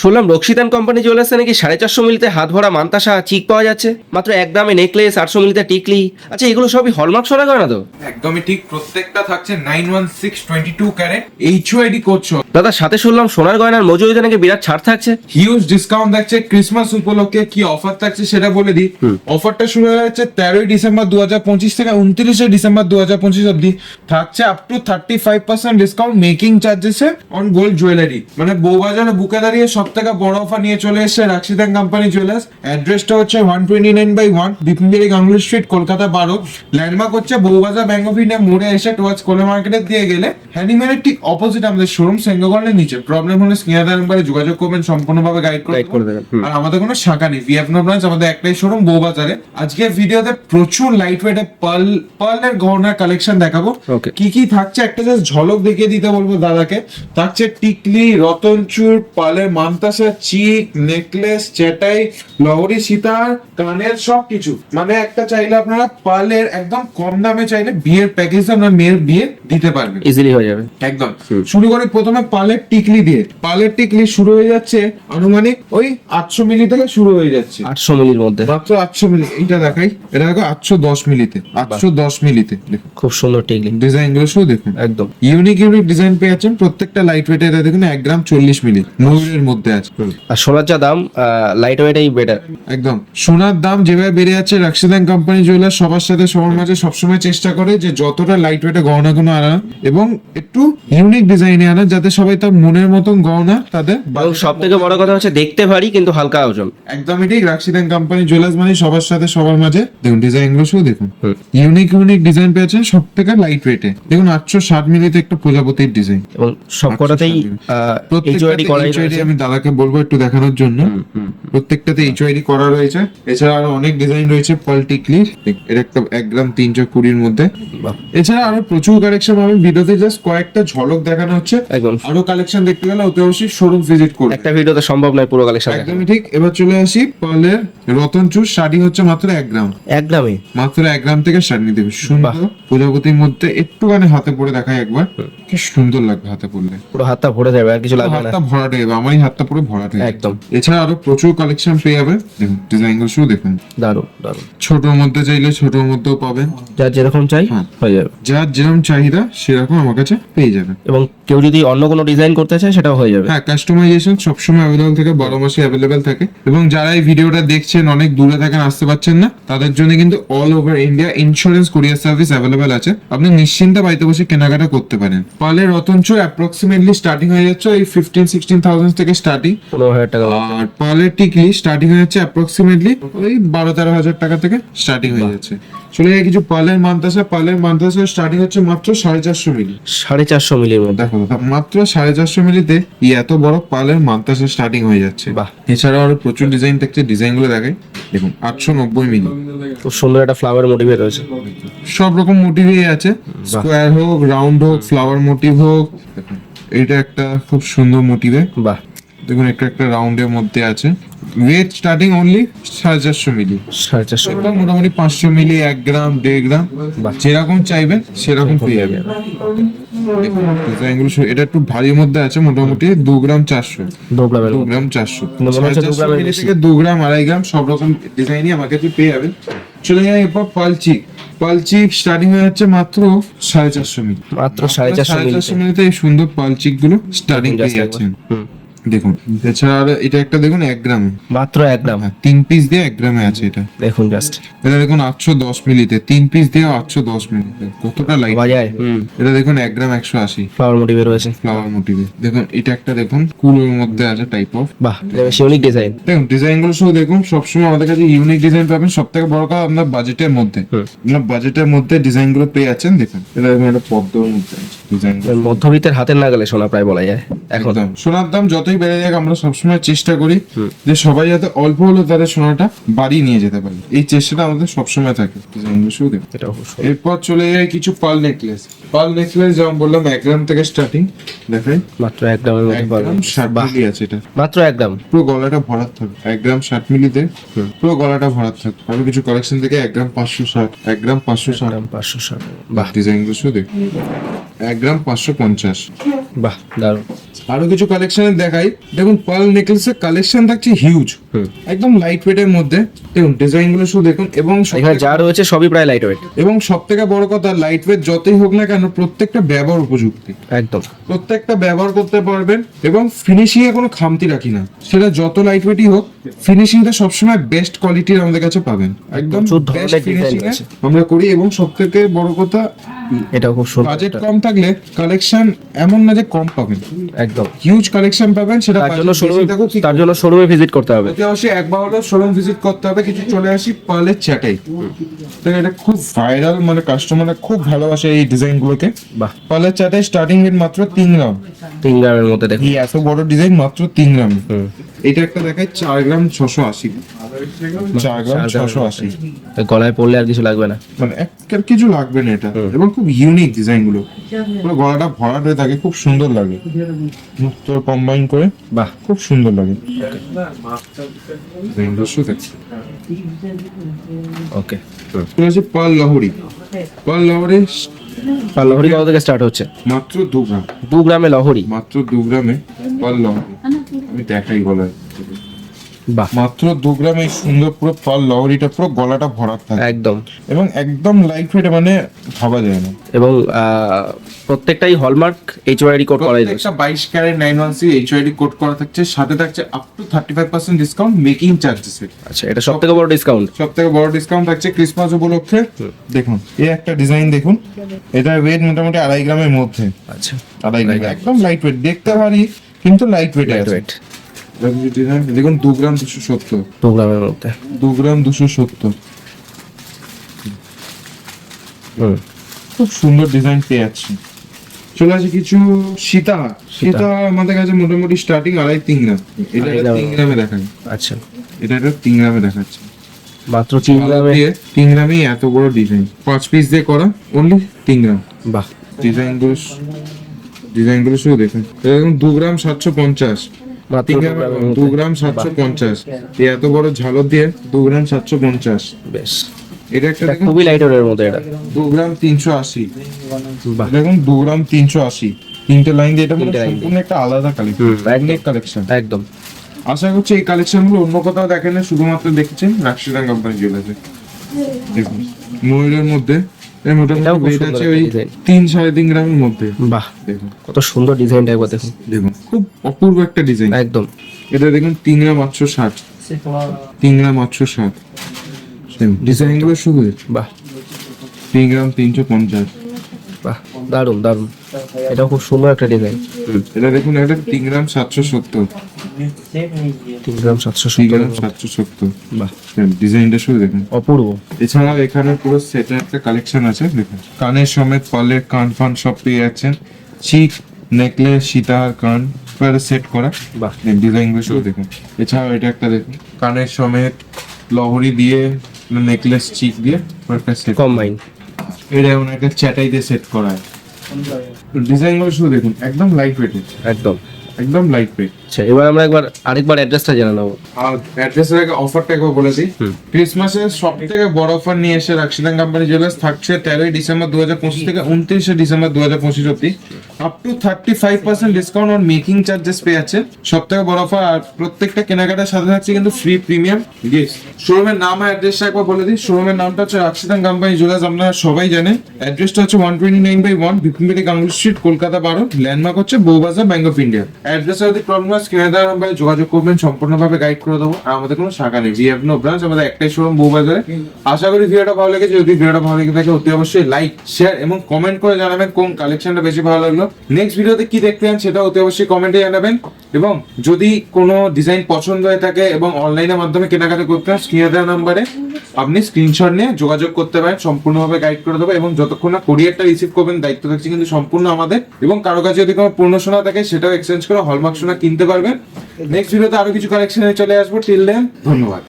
শুনলাম রক্সিতান কোম্পানি আসছে নাকি সাড়ে চারশো মিলিতে হাত ভরা মান্তাসা চিক পাওয়া যাচ্ছে? মাত্র এক দামে নেকলেস আটশো মিলিতে টিকলি। আচ্ছা এগুলো সবই হলমার্ক সোনা গয়না তো? একদমই ঠিক প্রত্যেকটা থাকছে nine one six twenty two carat. HUID করছ দাদা সাথে শুনলাম সোনার গয়নার মজুরিতে নাকি বিরাট ছাড় থাকছে। হিউজ ডিসকাউন্ট থাকছে ক্রিসমাস উপলক্ষে কি অফার থাকছে সেটা বলে দিই। অফারটা শুরু হয়ে যাচ্ছে তেরোই ডিসেম্বর দু হাজার পঁচিশ থেকে উনত্রিশে ডিসেম্বর দু হাজার পঁচিশ অব্দি থাকছে up to thirty five percent discount making চার্জেসে on gold jewellery মানে বউবাজারে বুকে দাঁড়িয়ে সব থেকে বড় অফার নিয়ে চলে এসেছে রাক্সিদান কোম্পানি জুয়েলার্স অ্যাড্রেসটা হচ্ছে one twenty nine by one বিপিনগিরি Ganguly street Kolkata বারো। ল্যান্ডমার্ক হচ্ছে বউবাজার ব্যাঙ্ক অফ ইন্ডিয়া মোড়ে এসে টুয়ার্ডস কোলে মার্কেটের দিয়ে গেলে হ্যানিম্যানের ঠিক অপোজিট আমাদের শোরুম সেঙ্গগলের নিচে। প্রবলেম হলে স্ক্রিনার নাম্বারে যোগাযোগ করবেন সম্পূর্ণভাবে গাইড করে দেবেন, আর আমাদের কোনো শাখা নেই ভিএফনো ব্রাঞ্চ আমাদের একটাই শোরুম বউবাজারে আজকে ভিডিওতে প্রচুর লাইট ওয়েটে পার্ল পার্লের গহনার কালেকশন দেখাবো. কি কি থাকছে? একটা জাস্ট ঝলক দেখিয়ে দিতে বলব দাদাকে। থাকছে টিকলি রতনচুর পার্লের মান্তাসা চিক নেকলেস চেটাই লহরি সীতার কানের সব কিছু মানে একটা চাইলে আপনারা পার্লের একদম কম দামে চাইলে বিয়ের প্যাকেজ আপনার মেয়ের বিয়ে দিতে পারবেন। ইজিলি হয়ে যাবে। একদম। শুরু করি প্রথমে পালের টিকলি দিয়ে। পালের টিকলি শুরু হয়ে যাচ্ছে আনুমানিক ওই আটশো মিলি থেকে শুরু হয়ে যাচ্ছে। আটশো মিলির মধ্যে। মাত্র আটশো মিলি। এটা দেখাই। এটা দেখো আটশো দশ মিলিতে। আটশো দশ মিলিতে। খুব সুন্দর টিকলি। ডিজাইনগুলো শুধু দেখুন। একদম। ইউনিক ইউনিক ডিজাইন পেয়ে যাচ্ছেন প্রত্যেকটা লাইট ওয়েট এটা দেখুন এক গ্রাম চল্লিশ মিলি। ময়ূরের মধ্যে আছে। আর সোনার যা দাম লাইট ওয়েটাই বেটার একদম। সোনার দাম যেভাবে বেড়ে যাচ্ছে রাক্সিদান কোম্পানি জুয়েলার সবার সাথে সবার মাঝে সবসময় চেষ্টা করে যে যতটা লাইট ওয়েটে গহনাগুলো আনা এবং একটু ইউনিক ডিজাইনে আনা যাতে সবাই তার মনের মতন গহনা তাদের এবং সব থেকে বড় কথা হচ্ছে দেখতে ভারী কিন্তু হালকা ওজন। একদমই ঠিক রাক্সিদান কোম্পানি জুয়েলার্স মানে সবার সাথে সবার মাঝে দেখুন ডিজাইনগুলো শুধু দেখুন। ইউনিক ইউনিক ডিজাইন পেয়েছেন সব থেকে লাইট ওয়েটে দেখুন আটশো ষাট মিলিতে একটা প্রজাপতির ডিজাইন এবং সব কটাতেই আমি দাদাকে বলব একটু দেখানোর জন্য। প্রত্যেকটাতে এইচআইডি করা রয়েছে। এছাড়া আরও অনেক ডিজাইন রয়েছে পাল্টিক্লির এটা একটা এক গ্রাম তিনশো কুড়ির মধ্যে। এছাড়া আরও প্রচুর কালেকশন আমি ভিডিওতে জাস্ট কয়েকটা ঝলক দেখানো হচ্ছে। আরও কালেকশন দেখতে গেলে অতি অবশ্যই শোরুম ভিজিট করবে। একটা ভিডিওতে সম্ভব নয় পুরো কালেকশন একদমই ঠিক। এবার চলে আসি পার্লের রতনচুর শাড়ি হচ্ছে মাত্র এক গ্রাম। এক গ্রামে? মাত্র এক গ্রাম থেকে শাড়ি দেবে সুন্দর প্রজাপতির মধ্যে একটুখানি হাতে পরে দেখাই একবার। কি সুন্দর লাগবে হাতে পরলে পুরো হাতটা ভরে যাবে আর কিছু লাগবে না। হাতটা ভরাটে যাবে। আমার এই হাতটা পুরো ভরা থাকে একদম। এছাড়া আরও প্রচুর কালেকশন পেয়ে যাবে দেখুন ডিজাইনগুলো শুধু দেখুন। দারুণ দারুণ। ছোটর মধ্যে চাইলে ছোটর মধ্যেও পাবেন। যার যেরকম চাই হ্যাঁ। হয়ে যাবে। যার যেরকম চাহিদা সেরকম আমার কাছে পেয়ে যাবে এবং কেউ যদি অন্য কোনো ডিজাইন করতে চায় সেটাও হয়ে যাবে। হ্যাঁ কাস্টমাইজেশন সবসময় অ্যাভেলেবল থাকে বারো মাসে অ্যাভেলেবেল থাকে। এবং যারা এই ভিডিওটা দেখছেন অনেক দূরে থাকেন আসতে পারছেন না তাদের জন্য কিন্তু all over India insurance courier service available আছে। আপনি নিশ্চিন্তে বাড়িতে বসে কেনাকাটা করতে পারেন। পালে রতনচো অ্যাপ্রক্সিমেটলি স্টার্টিং হয়ে যাচ্ছে ওই ফিফটিন সিক্সটিন থাউজেন্ড থেকে স্টার্টিং পনেরো হাজার টাকা আর পালের টিকলি স্টার্টিং হয়ে যাচ্ছে অ্যাপ্রক্সিমেটলি ওই বারো তেরো হাজার টাকা থেকে স্টার্টিং হয়ে যাচ্ছে। চলে যায় কিছু পালের মান্তাসা পালের মান্তাসা স্টার্টিং হচ্ছে মাত্র সাড়ে চারশো মিলি। সাড়ে চারশো মিলির মধ্যে। দেখো মাত্র সাড়ে চারশো মিলিতে এই এত বড় পালের মান্তাসা স্টার্টিং হয়ে যাচ্ছে। বাহ। এছাড়াও আরও প্রচুর ডিজাইন থাকছে ডিজাইনগুলো দেখাই। দেখুন আটশো নব্বই মিলি। খুব সুন্দর একটা ফ্লাওয়ার মোটিভে রয়েছে। সব রকম মোটিভই আছে। স্কোয়ার হোক রাউন্ড হোক ফ্লাওয়ার মোটিভ হোক এটা একটা খুব সুন্দর মোটিভে বাহ। দেখুন একটা একটা রাউন্ডের মধ্যে আছে। ওয়েট স্টার্টিং অনলি সাড়ে চারশো মিলি সাড়ে চারশো মোটামুটি পাঁচশো মিলি এক গ্রাম দেড় গ্রাম যেরকম চাইবেন সেরকম পেয়ে যাবেন ডিজাইনগুলো এটা একটু ভারীর মধ্যে আছে মোটামুটি দু গ্রাম চারশো। দু গ্রাম চারশো। দু গ্রাম আড়াই গ্রাম সব রকম ডিজাইনই আমার কাছে পেয়ে যাবেন। চলে যাই এরপর পালচিক পালচিক স্টার্টিং হয়ে যাচ্ছে মাত্র সাড়ে চারশো মিলি মাত্র সাড়ে চারশো মিলিতে এই সুন্দর পালচিকগুলো স্টার্টিং পেয়ে যাচ্ছেন। হুম। দেখুন এছাড়া আর এটা একটা দেখুন এক গ্রামে। মাত্র এক গ্রাম। হ্যাঁ তিন পিস দিয়ে এক গ্রামে আছে এটা। দেখুন জাস্ট এটা দেখুন আটশো দশ মিলিতে। তিন পিস দিয়ে আটশো দশ মিলিতে। কতটা লাইট বাজায় এটা দেখুন এক গ্রাম একশো আশি। ফ্লাওয়ার মোটিভে রয়েছে। ফ্লাওয়ার মোটিভে দেখুন এটা একটা দেখুন কুলোর মধ্যে আছে টাইপ অফ বাহ ইউনিক ডিজাইন দেখুন ডিজাইনগুলো শুধু দেখুন সবসময় আমাদের কাছে ইউনিক ডিজাইন পাবেন। সব থেকে বড় কথা আপনার বাজেটের মধ্যে। আপনার বাজেটের মধ্যে ডিজাইনগুলো পেয়ে যাচ্ছেন দেখুন। এটা দেখুন একটা পদ্মর মধ্যে আছে ডিজাইন মধ্যবিত্তের হাতের না গেলে সোনা প্রায় বলা যায় এখন। একদম। সোনার দাম যতই বেড়ে যাক আমরা সবসময় চেষ্টা করি যে সবাই যাতে অল্প হলেও তাদের সোনাটা বাড়ি নিয়ে যেতে পারে। এই চেষ্টাটা আমাদের সবসময় থাকে। ডিজাইনগুলো দেখুন। এরপর চলে যায় কিছু পাল নেকলেস। পাল নেকলেস যেমন বললাম এক গ্রাম থেকে স্টার্টিং দেখাই মাত্র এক গ্রামের মধ্যে পাবেন গ্রাম ষাট মিলি আছে এটা। মাত্র এক গ্রাম? পুরো গলাটা ভরাট থাকবে এক গ্রাম ষাট মিলিতে পুরো গলাটা ভরাট থাকবে আমি কিছু কালেকশন থেকে এক গ্রাম পাঁচশো ষাট এক গ্রাম পাঁচশো ষাট। গ্রাম পাঁচশো ষাট। বাহ। ডিজাইনগুলো শুধু এক গ্রাম পাঁচশো পঞ্চাশ। বাহ দারুণ। আরও কিছু কালেকশনের দেখাই। দেখুন পার্ল নেকলেসের কালেকশন থাকছে হিউজ একদম লাইট ওয়েটের মধ্যে। দেখুন ডিজাইনগুলো শুধু দেখুন এবং এখানে যা রয়েছে সবই প্রায় লাইট ওয়েট এবং সব থেকে বড় কথা লাইট ওয়েট যতই হোক না কেন প্রত্যেকটা ব্যবহার উপযুক্তি। একদম। প্রত্যেকটা ব্যবহার করতে পারবেন এবং ফিনিশিং এ কোনো খামতি রাখি না। সেটা যত লাইট ওয়েটই হোক ফিনিশিংটা সবসময় বেস্ট কোয়ালিটির আমাদের কাছে পাবেন। একদম ফিনিশিং আমরা করি এবং সব থেকে বড় কথা এটাও খুব সুন্দর বাজেট কম থাকলে কালেকশন এমন না যে কম পাবেন। একদম। হিউজ কালেকশন পাবেন সেটা তার জন্য শোরুমে তার জন্য শোরুমে ভিজিট করতে হবে। অবশ্যই একবার হলো শোরুম ভিজিট করতে হবে কিছু চলে আসি পার্লের চ্যাটাই তো এটা খুব ভাইরাল মানে কাস্টমাররা খুব ভালোবাসে এই ডিজাইন গুলোকে বাহ পার্লের চ্যাটাই স্টার্টিং রেট মাত্র তিন গ্রাম তিন গ্রামের মধ্যে দেখুন। এই এত বড় ডিজাইন মাত্র তিন গ্রাম এটা একটা দেখায় চার গ্রাম ছশো আশি। তো গলায় পড়লে আর কিছু লাগবে না। মানে এক কিছু লাগবে না এটা। এবং খুব ইউনিক ডিজাইনগুলো। পুরো গলাটা ভরাট হয়ে থাকে খুব সুন্দর লাগে। তোর কম্বাইন করে বাহ। খুব সুন্দর লাগে। ওকে এটা হচ্ছে পাল লহরি পাল লহরি আর লহরি কত থেকে স্টার্ট হচ্ছে? মাত্র দু গ্রাম। দু গ্রামে লহরি মাত্র দু গ্রামে পাল লহরি আমি দেখাই গলায়। মাত্র দু গ্রামে এই সুন্দর পুরো পাল লহরিটা পুরো গলাটা ভরাট থাকে। একদম। এবং একদম লাইট ওয়েট মানে ভাবা যায় না। এবং প্রত্যেকটাই হলমার্ক এইচ ওয়াইডি কোড করাই রয়েছে প্রত্যেকটা বাইশ ক্যারেট নাইন ওয়ান সি এইচআইডি কোড করা থাকছে। সাথে থাকছে up to thirty five percent discount making charges আচ্ছা এটা সব থেকে বড় ডিসকাউন্ট সব থেকে বড় ডিসকাউন্ট থাকছে ক্রিসমাস উপলক্ষে। দেখুন এই একটা ডিজাইন দেখুন। এটা ওয়েট মোটামুটি আড়াই গ্রামের মধ্যে। আচ্ছা। আড়াই গ্রাম। একদম লাইট ওয়েট দেখতে ভারী কিন্তু লাইট ওয়েট লাইট ওয়েট দেখুন দু গ্রাম দুশো সত্তর। দু গ্রামের মধ্যে। দু গ্রাম দুশো সত্তর। খুব সুন্দর ডিজাইন পেয়ে যাচ্ছি। চলে আসে কিছু সীতা। সীতা। আমাদের কাছে মোটামুটি স্টার্টিং আড়াই তিন গ্রাম। এটা তিন গ্রামে দেখায় আচ্ছা। এটা একটা তিন গ্রামে দেখাচ্ছে। মাত্র তিন গ্রামে। তিন গ্রামেই এত বড় ডিজাইন পাঁচ পিস দিয়ে করা অনলি তিন গ্রাম। বাহ। ডিজাইনগুলো ডিজাইনগুলো শুধু দেখুন। দেখুন দু গ্রাম সাতশো পঞ্চাশ। দু গ্রাম গ্রামের দু মধ্যে গ্রাম সাতশো পঞ্চাশ। এত বড় ঝালর দিয়ে দু গ্রাম সাতশো পঞ্চাশ। বেশ। এটা একটা খুবই লাইট ওয়েটের মধ্যে এটা। দু গ্রাম তিনশো আশি। দেখুন দু গ্রাম তিনশো আশি। তিনটে লাইন দিয়ে এটা মানে তিনটে line দিয়ে। সম্পূর্ণ একটা আলাদা কালেকশন কালেকশন একদম আশা করছি এই কালেকশনগুলো অন্য কোথাও দেখেন না শুধুমাত্র দেখেছেন রাক্সিদান কোম্পানি জুয়েলার্সে। দেখুন ময়ূরের মধ্যে মোটামুটি আছে ওই তিন সাড়ে তিন গ্রামের মধ্যে। বাহ দেখুন। কত সুন্দর ডিজাইনটা একবার দেখুন। দেখুন খুব অপূর্ব একটা ডিজাইন একদম। এটা দেখুন তিন গ্রাম আটশো ষাট। তিন গ্রাম আটশো ষাট ডিজাইনগুলো শুধু বাহ। তিন গ্রাম তিনশো পঞ্চাশ। বাহ দারুণ দারুণ এটাও খুব সুন্দর একটা ডিজাইন এটা দেখুন এটা তিন গ্রাম সাতশো সত্তর। তিন গ্রাম সাতশো তিন সত্তর। গ্রাম সাতশো সত্তর। বাহ। ডিজাইনটা শুধু দেখুন। অপূর্ব। এছাড়াও এখানে পুরো সেটের একটা কালেকশন আছে দেখুন। কানের সমেত পালের কান ফান সব পেয়ে যাচ্ছেন। চিক নেকলেস সীতাহার কান পুরো সেট করা। বাহ। ডিজাইনগুলো শুধু দেখুন। এছাড়াও এটা একটা দেখুন কানের সমেত লহরি দিয়ে নেকলেস চিক দিয়ে পুরো একটা সেট কম্বাইন এটা এমন একটা চ্যাটাই দিয়ে সেট করা। ডিজাইনগুলো শুধু দেখুন একদম লাইট ওয়েটেড একদম। একদম লাইট ওয়েট আচ্ছা এবার আমরা একবার আরেকবার অ্যাড্রেসটা জেনে নেব। আর অ্যাড্রেসের আগে অফারটা একবার বলে দিই। ক্রিসমাসের সব থেকে বড় অফার নিয়ে এসে রাক্সিদান কোম্পানি জুয়েলার্স থাকছে তেরোই ডিসেম্বর দু হাজার পঁচিশ থেকে উনত্রিশে ডিসেম্বর দু হাজার পঁচিশ অব্দি up to thirty five percent discount R making charges পেয়ে যাচ্ছে সব থেকে বড় অফার, আর প্রত্যেকটা কেনাকাটার সাথে থাকছে কিন্তু ফ্রি প্রিমিয়াম গিফট শোরুমের নাম আর অ্যাড্রেসটা একবার বলে দিই। শোরুমের নামটা হচ্ছে রাক্সিদান কোম্পানি জুয়েলার্স আপনারা সবাই জানেন। অ্যাড্রেসটা হচ্ছে one twenty nine by one বিপিনপেটি Ganguly street Kolkata বারো। ল্যান্ডমার্ক হচ্ছে বৌবাজার ব্যাংক অফ ইন্ডিয়া অ্যাড্রেসে যদি প্রবলেম হয় স্ক্রিনে দেওয়া নাম্বারে যোগাযোগ করবেন, সম্পূর্ণভাবে গাইড করে দেবো। আমাদের কোনো শাখা নেই। ভি হ্যাভ নো ব্রাঞ্চ আমাদের একটাই শোরুম বৌবাজারে। আশা করি ভিডিওটা ভালো লেগেছে। যদি ভিডিওটা ভালো লেগে থাকে, অতি অবশ্যই লাইক শেয়ার এবং কমেন্ট করে জানাবেন কোন কালেকশনটা বেশি ভালো লাগল। নেক্সট ভিডিওতে কি দেখতে চান সেটা অতি অবশ্যই কমেন্টে জানাবেন। এবং যদি কোনো ডিজাইন পছন্দ হয়ে থাকে এবং অনলাইনের মাধ্যমে কেনাকাটা করতে চান, স্ক্রিনে দেওয়া নাম্বারে আপনি স্ক্রিনশট নিয়ে যোগাযোগ করতে পারেন, সম্পূর্ণভাবে গাইড করে দেবো এবং যতক্ষণ না কোরিয়ারটা রিসিভ করবেন, দায়িত্ব থাকছে কিন্তু সম্পূর্ণ আমাদের। এবং কারও কাছে যদি কোনো পূর্ণ সোনা থাকে, সেটাও এক্সচেঞ্জ করে হলমার্ক সোনা কিনতে পারবেন। নেক্সট ভিডিওতে আরও কিছু কালেকশনে চলে আসব। টিল দেন ধন্যবাদ।